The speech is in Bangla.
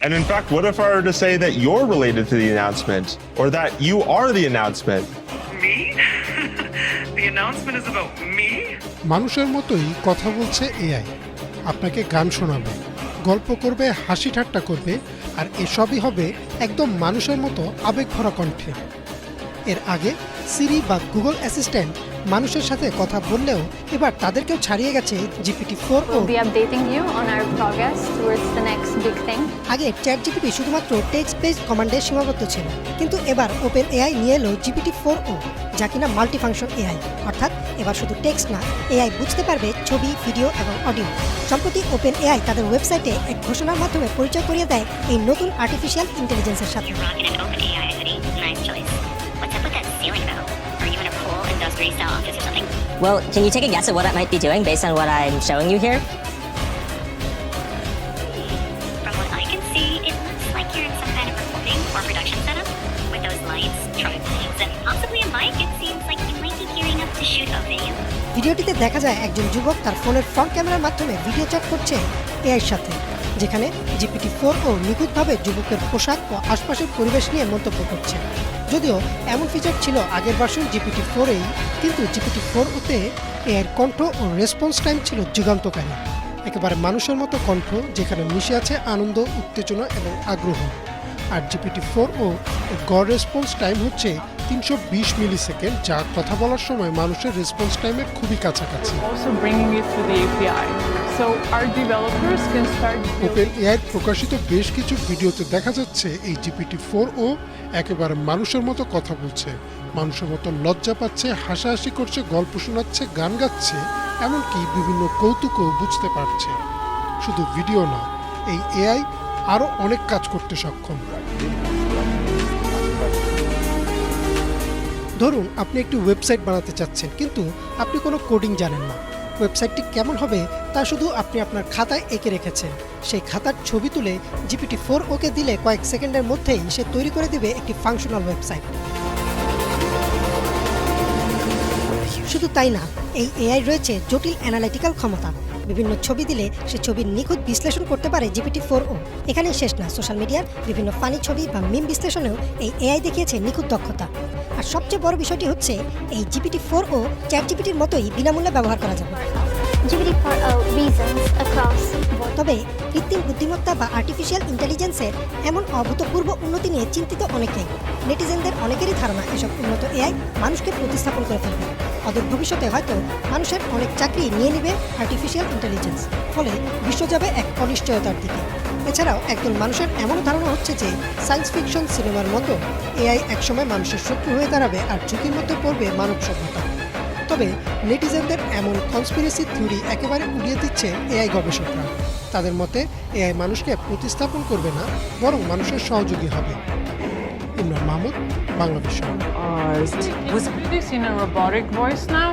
And in fact, what if I were to say that you're related to the announcement or that you are the announcement? Me? the announcement is about me? মানুষের মতোই কথা বলছে এআই আপনাকে গান শোনাবে গল্প করবে হাসি ঠাট্টা করবে আর এসবই হবে একদম মানুষের মতো আবেগ ভরা কণ্ঠে এর আগে সিরি বা গুগল অ্যাসিস্ট্যান্ট মানুষের সাথে কথা বললেও এবার তাদেরকেও ছাড়িয়ে গেছে জিপিটি ফোর ও. আগে চ্যাট জিপিটি শুধুমাত্র টেক্সট বেস কমান্ডে সীমাবদ্ধ ছিল কিন্তু এবার ওপেন এআই নিয়ে এলো জিপিটি ফোর ও যা কিনা মাল্টি ফাংশন এআই। অর্থাৎ এবার শুধু টেক্সট না এআই বুঝতে পারবে ছবি ভিডিও এবং অডিও সম্প্রতি ওপেন এআই তাদের ওয়েবসাইটে এক ঘোষণার মাধ্যমে পরিচয় করিয়ে দেয় এই নতুন আর্টিফিশিয়াল ইন্টেলিজেন্সের সাথে। Rockin' an open AI hoodie. Nice choice. What's up with that ceiling though? Are you in a cool industrial style office or something? Well, can you take a guess at what I might be doing based on what I'm showing you here? From what I can see, it looks like you're in some kind of recording or production setup with those lights, tripods, and possibly a mic. It seems like you might be gearing up to shoot a video. ভিডিওটিতে দেখা যায় একজন যুবক তার ফোনের ফ্রন্ট ক্যামেরার মাধ্যমে ভিডিও চ্যাট করছে এআইয়ের সাথে যেখানে জিপিটি ফোর ও নিখুঁতভাবে যুবকের পোশাক ও আশপাশের পরিবেশ নিয়ে মন্তব্য করছে। যদিও এমন ফিচার ছিল আগের ভার্সন জিপিটি ফোরেই কিন্তু জিপিটি ফোর ওতে এর কণ্ঠ ও রেসপন্স টাইম ছিল যুগান্তকারী। একেবারে মানুষের মতো কণ্ঠ, যেখানে মিশে আছে আনন্দ, উত্তেজনা এবং আগ্রহ। আর জিপিটি ফোর ও গড় রেসপন্স টাইম হচ্ছে তিনশো বিশ মিলি সেকেন্ড যা কথা বলার সময় মানুষের রেসপন্স টাইমের খুবই কাছাকাছি। ওপেন এআই প্রকাশিত বেশ কিছু ভিডিওতে দেখা যাচ্ছে এই জিপিটি ফোর ও একেবারে মানুষের মতো কথা বলছে। মানুষের মতো লজ্জা পাচ্ছে হাসাহাসি করছে গল্প শোনাচ্ছে গান গাচ্ছে এমনকি বিভিন্ন কৌতুকও বুঝতে পারছে। শুধু ভিডিও না এই এআই আরও অনেক কাজ করতে সক্ষম। ধরুন আপনি একটি ওয়েবসাইট বানাতে চাচ্ছেন কিন্তু আপনি কোনো কোডিং জানেন না। ওয়েবসাইটটি কেমন হবে তা শুধু আপনি আপনার খাতায় এঁকে রেখেছেন। সেই খাতার ছবি তুলে জিপিটি ফোর ওকে দিলে কয়েক সেকেন্ডের মধ্যেই সে তৈরি করে দেবে একটি ফাংশনাল ওয়েবসাইট শুধু তাই না, এই এআই রয়েছে জটিল অ্যানালাইটিক্যাল ক্ষমতা। বিভিন্ন ছবি দিলে সে ছবির নিখুঁত বিশ্লেষণ করতে পারে জিপিটি ফোর ও। এখানেই শেষ না সোশ্যাল মিডিয়ার বিভিন্ন ফানি ছবি বা মিম বিশ্লেষণেও এই এআই দেখিয়েছে নিখুঁত দক্ষতা। আর সবচেয়ে বড় বিষয়টি হচ্ছে এই জিপিটি ফোর ও চ্যাট জিপিটির মতোই বিনামূল্যে ব্যবহার করা যাবে। GPT-4o reasons across তবে কৃত্রিম বুদ্ধিমত্তা বা আর্টিফিশিয়াল ইন্টেলিজেন্সের এমন অভূতপূর্ব উন্নতি নিয়ে চিন্তিত অনেকেই। নেটিজেনদের অনেকেরই ধারণা এসব উন্নত এআই মানুষকে প্রতিস্থাপন করে ফেলবে। অদূর ভবিষ্যতে হয়তো মানুষের অনেক চাকরি নিয়ে নেবে আর্টিফিশিয়াল ইন্টেলিজেন্স ফলে বিশ্ব যাবে এক অনিশ্চয়তার দিকে। এছাড়াও একদল মানুষের এমন ধারণা হচ্ছে যে সায়েন্স ফিকশন সিনেমার মতো এআই একসময় মানুষের শত্রু হয়ে দাঁড়াবে আর ঝুঁকির মধ্যে পড়বে মানব সভ্যতা। তবে নেটিজেনদের এমন কনস্পিরেসি থিওরি একেবারে উড়িয়ে দিচ্ছে এআই গবেষকরা। তাদের মতে এআই মানুষকে প্রতিস্থাপন করবে না, বরং মানুষের সহযোগী হবে। ইমরান মাহমুদ বাংলা বিষয় Was this in a robotic voice now?